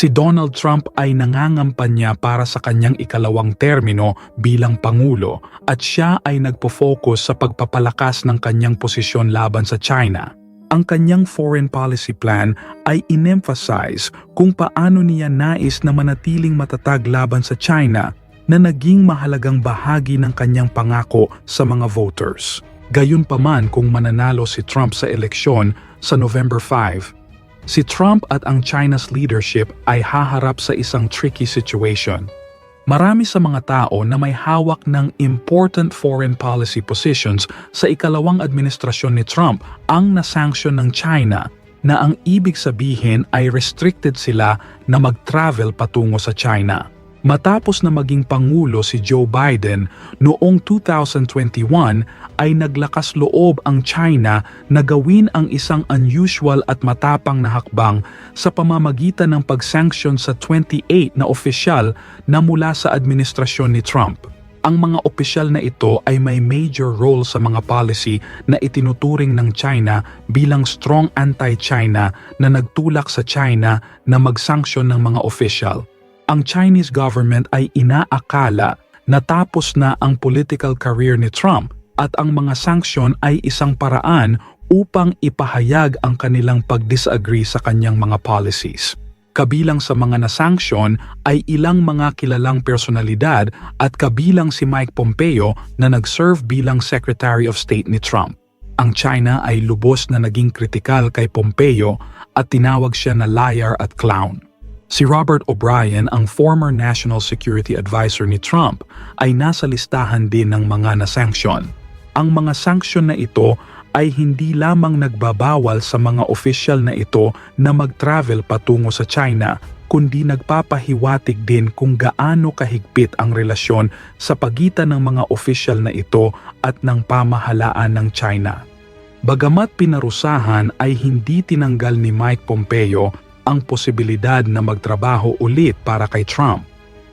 Si Donald Trump ay nangangampanya para sa kanyang ikalawang termino bilang Pangulo at siya ay nagpo-focus sa pagpapalakas ng kanyang posisyon laban sa China. Ang kanyang foreign policy plan ay in-emphasize kung paano niya nais na manatiling matatag laban sa China na naging mahalagang bahagi ng kanyang pangako sa mga voters. Gayunpaman kung mananalo si Trump sa eleksyon sa November 5, si Trump at ang China's leadership ay haharap sa isang tricky situation. Marami sa mga tao na may hawak ng important foreign policy positions sa ikalawang administrasyon ni Trump ang nasanksyon ng China na ang ibig sabihin ay restricted sila na mag-travel patungo sa China. Matapos na maging pangulo si Joe Biden noong 2021 ay naglakas loob ang China na gawin ang isang unusual at matapang na hakbang sa pamamagitan ng pag-sanction sa 28 na opisyal na mula sa administrasyon ni Trump. Ang mga opisyal na ito ay may major role sa mga policy na itinuturing ng China bilang strong anti-China na nagtulak sa China na mag-sanction ng mga opisyal ang Chinese government ay inaakala na tapos na ang political career ni Trump at ang mga sanksyon ay isang paraan upang ipahayag ang kanilang pag-disagree sa kanyang mga policies. Kabilang sa mga nasanksyon ay ilang mga kilalang personalidad at kabilang si Mike Pompeo na nag-serve bilang Secretary of State ni Trump. Ang China ay lubos na naging kritikal kay Pompeo at tinawag siya na liar at clown. Si Robert O'Brien, ang former National Security Advisor ni Trump, ay nasa listahan din ng mga nasanksyon. Ang mga sanksyon na ito ay hindi lamang nagbabawal sa mga opisyal na ito na mag-travel patungo sa China, kundi nagpapahiwatig din kung gaano kahigpit ang relasyon sa pagitan ng mga opisyal na ito at ng pamahalaan ng China. Bagamat pinarusahan ay hindi tinanggal ni Mike Pompeo ang posibilidad na magtrabaho ulit para kay Trump.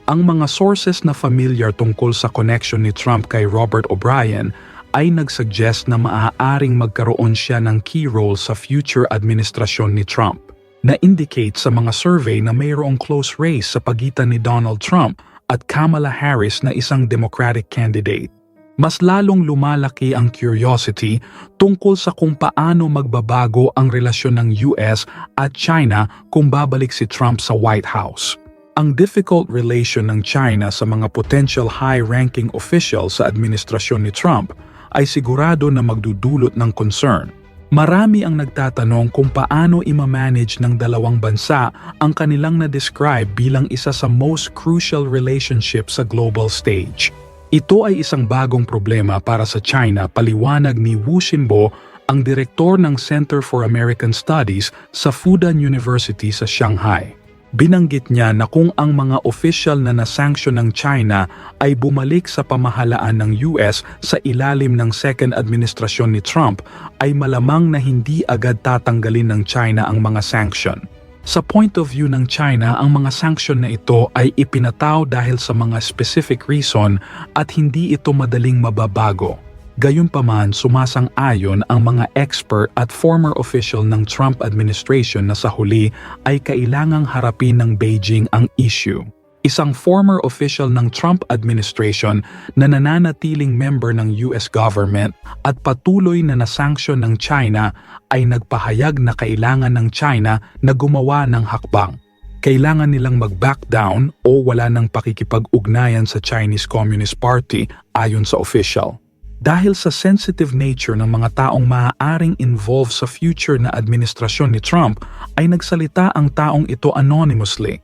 Ang mga sources na familiar tungkol sa connection ni Trump kay Robert O'Brien ay nagsuggest na maaaring magkaroon siya ng key role sa future administrasyon ni Trump na indicate sa mga survey na mayroong close race sa pagitan ni Donald Trump at Kamala Harris na isang Democratic candidate mas lalong lumalaki ang curiosity tungkol sa kung paano magbabago ang relasyon ng US at China kung babalik si Trump sa White House. Ang difficult relation ng China sa mga potential high-ranking officials sa administrasyon ni Trump ay sigurado na magdudulot ng concern. Marami ang nagtatanong kung paano imamanage ng dalawang bansa ang kanilang na-describe bilang isa sa most crucial relationship sa global stage. Ito ay isang bagong problema para sa China paliwanag ni Wu Xinbo, ang direktor ng Center for American Studies sa Fudan University sa Shanghai. Binanggit niya na kung ang mga official na nasanksyon ng China ay bumalik sa pamahalaan ng US sa ilalim ng second administrasyon ni Trump ay malamang na hindi agad tatanggalin ng China ang mga sanction. Sa point of view ng China, ang mga sanction na ito ay ipinataw dahil sa mga specific reason at hindi ito madaling mababago. Gayunpaman, sumasang-ayon ang mga expert at former official ng Trump administration na sa huli ay kailangang harapin ng Beijing ang issue isang former official ng Trump administration na nananatiling member ng US government at patuloy na nasanksyon ng China ay nagpahayag na kailangan ng China na gumawa ng hakbang. Kailangan nilang mag-back down o wala ng pakikipag-ugnayan sa Chinese Communist Party ayon sa official. Dahil sa sensitive nature ng mga taong maaaring involved sa future na administrasyon ni Trump, ay nagsalita ang taong ito anonymously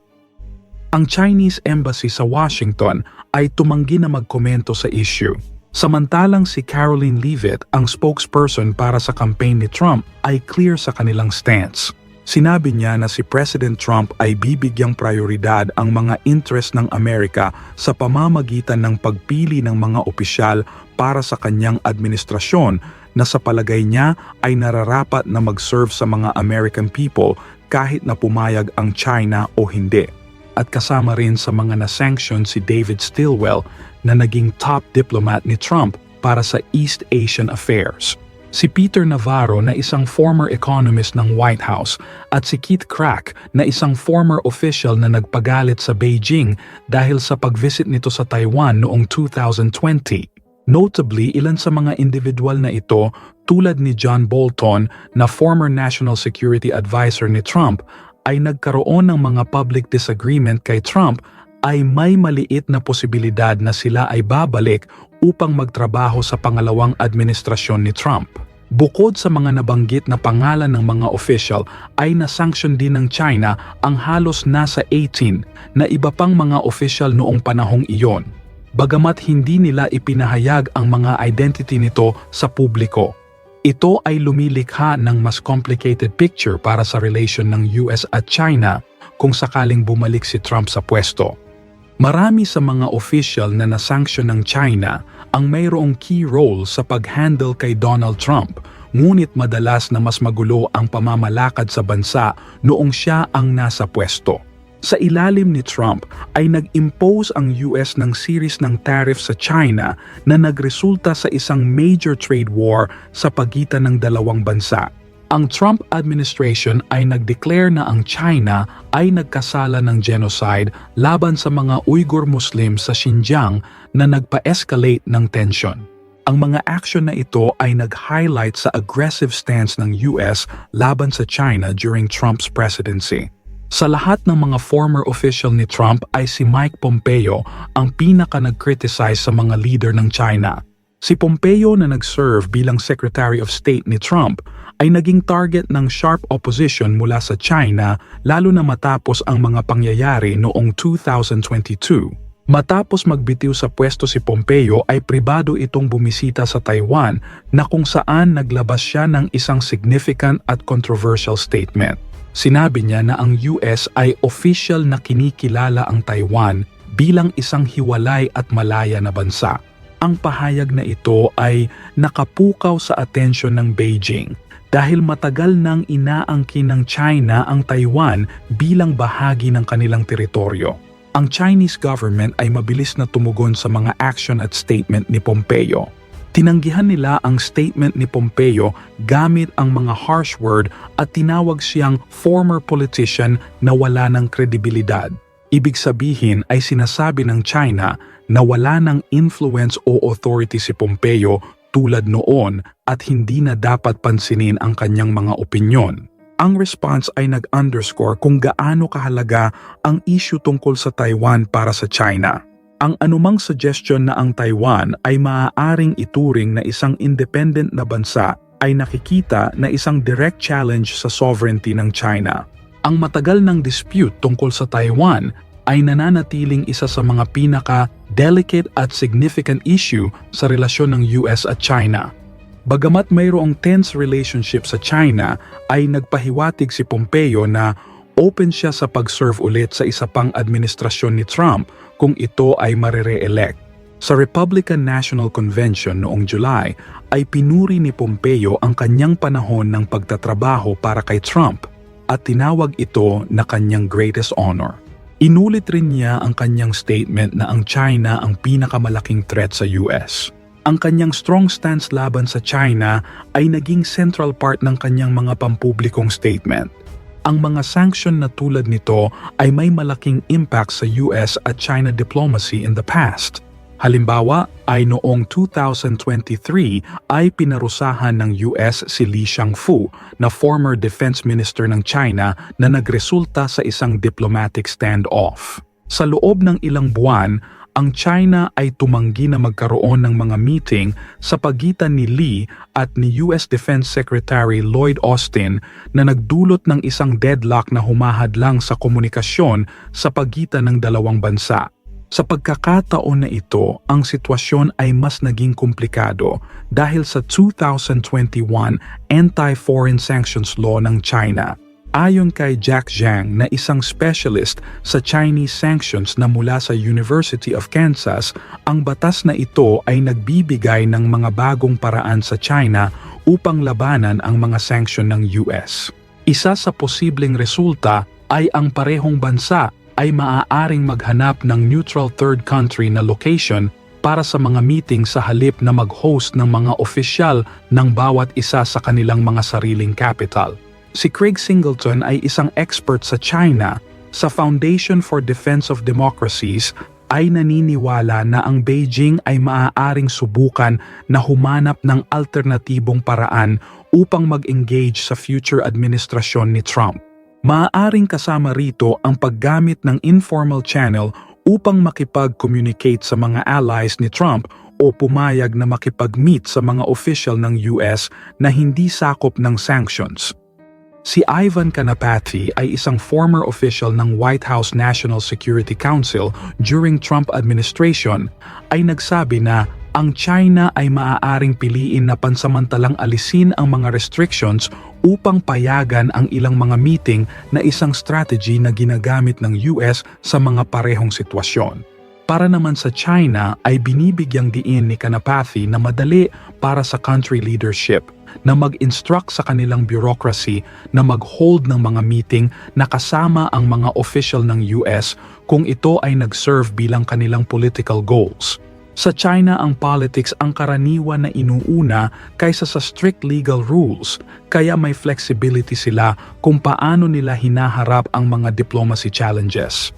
ang Chinese Embassy sa Washington ay tumanggi na magkomento sa issue. Samantalang si Caroline Leavitt, ang spokesperson para sa campaign ni Trump, ay clear sa kanilang stance. Sinabi niya na si President Trump ay bibigyang prioridad ang mga interest ng Amerika sa pamamagitan ng pagpili ng mga opisyal para sa kanyang administrasyon na sa palagay niya ay nararapat na mag-serve sa mga American people kahit na pumayag ang China o hindi at kasama rin sa mga na-sanction si David Stilwell na naging top diplomat ni Trump para sa East Asian Affairs. Si Peter Navarro na isang former economist ng White House at si Keith Crack na isang former official na nagpagalit sa Beijing dahil sa pag-visit nito sa Taiwan noong 2020. Notably, ilan sa mga individual na ito tulad ni John Bolton na former National Security Advisor ni Trump ay nagkaroon ng mga public disagreement kay Trump ay may maliit na posibilidad na sila ay babalik upang magtrabaho sa pangalawang administrasyon ni Trump. Bukod sa mga nabanggit na pangalan ng mga official ay nasanction din ng China ang halos nasa 18 na iba pang mga official noong panahong iyon. Bagamat hindi nila ipinahayag ang mga identity nito sa publiko. Ito ay lumilikha ng mas complicated picture para sa relation ng US at China kung sakaling bumalik si Trump sa pwesto. Marami sa mga official na nasanksyon ng China ang mayroong key role sa pag-handle kay Donald Trump, ngunit madalas na mas magulo ang pamamalakad sa bansa noong siya ang nasa pwesto. Sa ilalim ni Trump ay nag-impose ang US ng series ng tariff sa China na nagresulta sa isang major trade war sa pagitan ng dalawang bansa. Ang Trump administration ay nag-declare na ang China ay nagkasala ng genocide laban sa mga Uyghur Muslim sa Xinjiang na nagpa-escalate ng tension. Ang mga action na ito ay nag-highlight sa aggressive stance ng US laban sa China during Trump's presidency. Sa lahat ng mga former official ni Trump ay si Mike Pompeo ang pinaka nag-criticize sa mga leader ng China. Si Pompeo na nag-serve bilang Secretary of State ni Trump ay naging target ng sharp opposition mula sa China lalo na matapos ang mga pangyayari noong 2022. Matapos magbitiw sa pwesto si Pompeo ay pribado itong bumisita sa Taiwan na kung saan naglabas siya ng isang significant at controversial statement. Sinabi niya na ang US ay official na kinikilala ang Taiwan bilang isang hiwalay at malaya na bansa. Ang pahayag na ito ay nakapukaw sa atensyon ng Beijing dahil matagal nang inaangkin ng China ang Taiwan bilang bahagi ng kanilang teritoryo. Ang Chinese government ay mabilis na tumugon sa mga action at statement ni Pompeo. Tinanggihan nila ang statement ni Pompeo gamit ang mga harsh word at tinawag siyang former politician na wala ng kredibilidad. Ibig sabihin ay sinasabi ng China na wala ng influence o authority si Pompeo tulad noon at hindi na dapat pansinin ang kanyang mga opinyon. Ang response ay nag-underscore kung gaano kahalaga ang issue tungkol sa Taiwan para sa China. Ang anumang suggestion na ang Taiwan ay maaaring ituring na isang independent na bansa ay nakikita na isang direct challenge sa sovereignty ng China. Ang matagal ng dispute tungkol sa Taiwan ay nananatiling isa sa mga pinaka-delicate at significant issue sa relasyon ng US at China. Bagamat mayroong tense relationship sa China, ay nagpahiwatig si Pompeo na open siya sa pag-serve ulit sa isa pang administrasyon ni Trump kung ito ay marire-elect. Sa Republican National Convention noong July ay pinuri ni Pompeo ang kanyang panahon ng pagtatrabaho para kay Trump at tinawag ito na kanyang greatest honor. Inulit rin niya ang kanyang statement na ang China ang pinakamalaking threat sa US ang kanyang strong stance laban sa China ay naging central part ng kanyang mga pampublikong statement. Ang mga sanction na tulad nito ay may malaking impact sa US at China diplomacy in the past. Halimbawa ay noong 2023 ay pinarusahan ng US si Li Shangfu na former defense minister ng China na nagresulta sa isang diplomatic standoff. Sa loob ng ilang buwan, ang China ay tumanggi na magkaroon ng mga meeting sa pagitan ni Lee at ni US Defense Secretary Lloyd Austin na nagdulot ng isang deadlock na humahadlang sa komunikasyon sa pagitan ng dalawang bansa. Sa pagkakataon na ito, ang sitwasyon ay mas naging komplikado dahil sa 2021 Anti-Foreign Sanctions Law ng China Ayon kay Jack Zhang na isang specialist sa Chinese sanctions na mula sa University of Kansas, ang batas na ito ay nagbibigay ng mga bagong paraan sa China upang labanan ang mga sanction ng US. Isa sa posibleng resulta ay ang parehong bansa ay maaaring maghanap ng neutral third country na location para sa mga meeting sa halip na mag-host ng mga opisyal ng bawat isa sa kanilang mga sariling capital. Si Craig Singleton ay isang expert sa China sa Foundation for Defense of Democracies ay naniniwala na ang Beijing ay maaaring subukan na humanap ng alternatibong paraan upang mag-engage sa future administrasyon ni Trump. Maaaring kasama rito ang paggamit ng informal channel upang makipag-communicate sa mga allies ni Trump o pumayag na makipag-meet sa mga official ng US na hindi sakop ng sanctions. Si Ivan Kanapathy ay isang former official ng White House National Security Council during Trump administration ay nagsabi na ang China ay maaaring piliin na pansamantalang alisin ang mga restrictions upang payagan ang ilang mga meeting na isang strategy na ginagamit ng US sa mga parehong sitwasyon. Para naman sa China ay binibigyang diin ni Kanapathy na madali para sa country leadership na mag-instruct sa kanilang bureaucracy na mag-hold ng mga meeting na kasama ang mga official ng US kung ito ay nag-serve bilang kanilang political goals. Sa China ang politics ang karaniwan na inuuna kaysa sa strict legal rules, kaya may flexibility sila kung paano nila hinaharap ang mga diplomacy challenges.